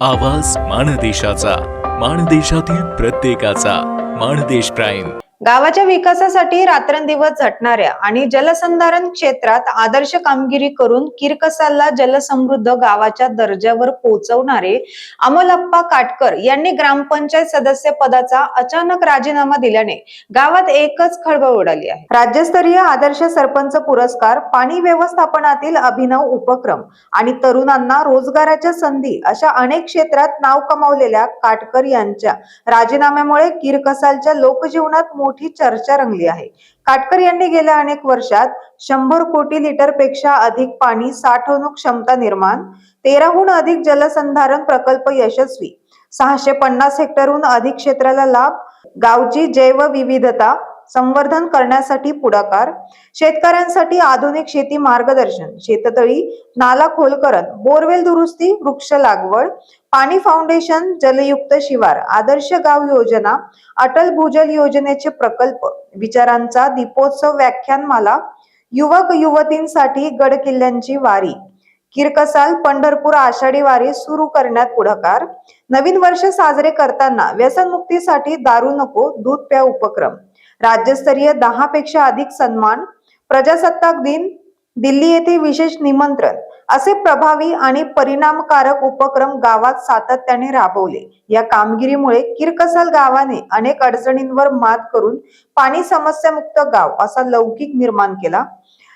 आवाज माणदेशाचा माणदेशातील प्रत्येकाचा माणदेश प्राईम. गावाच्या विकासासाठी रात्रंदिवस झटणाऱ्या आणि जलसंधारण क्षेत्रात आदर्श कामगिरी करून किरकसाला जलसमृद्ध गावाच्या दर्जावर पोहोचवणारे अमोलप्पा काटकर यांनी ग्रामपंचायत सदस्य पदाचा अचानक राजीनामा दिल्याने गावात एकच खळबळ उडाली आहे. राज्यस्तरीय आदर्श सरपंच पुरस्कार पाणी व्यवस्थापनातील अभिनव उपक्रम आणि तरुणांना रोजगाराच्या संधी अशा अनेक क्षेत्रात नाव कमावलेल्या काटकर यांच्या राजीनाम्यामुळे किरकसालच्या लोकजीवनात मोठी चर्चा रंगली आहे. काटकर यांनी गेल्या अनेक वर्षात शंभर कोटी लिटरपेक्षा अधिक पाणी साठवणूक क्षमता निर्माण तेराहून अधिक जलसंधारण प्रकल्प यशस्वी सहाशे पन्नास हेक्टरहून अधिक क्षेत्राला लाभ गावची जैव विविधता संवर्धन करण्यासाठी पुढाकार शेतकऱ्यांसाठी आधुनिक शेती मार्गदर्शन शेततळी नाला खोलकरण बोरवेल दुरुस्ती वृक्ष लागवड पाणी फाउंडेशन जलयुक्त शिवार आदर्श गाव योजना अटल भूजल योजनेचे प्रकल्प विचारांचा दीपोत्सव व्याख्यानमाला युवक युवतींसाठी गड किल्ल्यांची वारी किरकसाल पंढरपूर आषाढी वारी सुरू करण्यात पुढाकार नवीन वर्ष साजरे करताना व्यसनमुक्तीसाठी दारू नको दूध प्या उपक्रम. राज्यस्तरीय दहा पेक्षा अधिक सन्मान प्रजासत्ताक दिन दिल्ली येथे विशेष निमंत्रण असे प्रभावी आणि परिणामकारक उपक्रम गावात सातत्याने राबवले. या कामगिरीमुळे किरकसल गावाने अनेक अडचणींवर मात करून पाणी समस्यामुक्त गाव असा लौकिक निर्माण केला.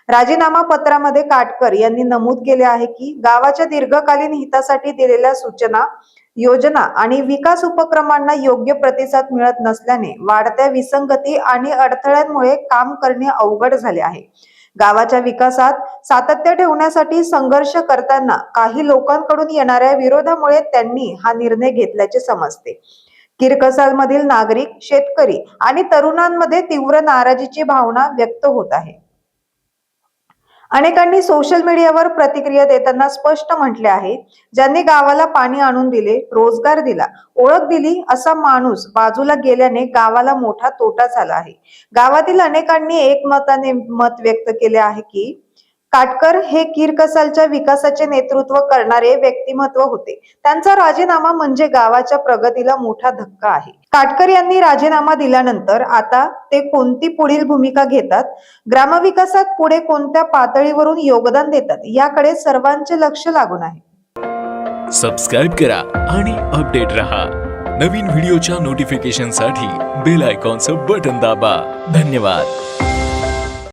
राजीनामा पत्रामध्ये काटकर यांनी नमूद केले आहे की गावाच्या दीर्घकालीन हितासाठी दिलेल्या सूचना योजना आणि विकास उपक्रमांना योग्य प्रतिसाद मिळत नसल्याने वाढत्या विसंगती आणि अडथळ्यांमुळे काम करणे अवघड झाले आहे. गावाच्या विकासात सातत्य ठेवण्यासाठी संघर्ष करताना काही लोकांकडून येणाऱ्या विरोधामुळे त्यांनी हा निर्णय घेतल्याचे समजते. किरकसालमधील नागरिक शेतकरी आणि तरुणांमध्ये तीव्र नाराजीची भावना व्यक्त होत आहे. अनेकांनी सोशल मीडियावर प्रतिक्रिया देताना स्पष्ट म्हटले आहे. ज्यांनी गावाला पाणी आणून दिले रोजगार दिला ओळख दिली असा माणूस बाजूला गेल्याने गावाला मोठा तोटा झाला आहे. गावातील अनेकांनी एकमताने मत व्यक्त केले आहे की काटकर हे किरकसालच्या विकासाचे नेतृत्व करणारे व्यक्तिमत्व होते. त्यांचा राजीनामा म्हणजे गावाच्या प्रगतीला मोठा धक्का आहे. काटकर यांनी राजीनामा दिल्यानंतर आता ते कोणती पुढील भूमिका घेतात? ग्रामविकासात पुढे कोणत्या पातळीवरून योगदान देतात? याकडे सर्वांचे लक्ष लागून आहे. सबस्क्राईब करा आणि अपडेट रहा. नवीन व्हिडिओच्या नोटिफिकेशनसाठी बेल आयकॉनचं बटन दाबा. धन्यवाद.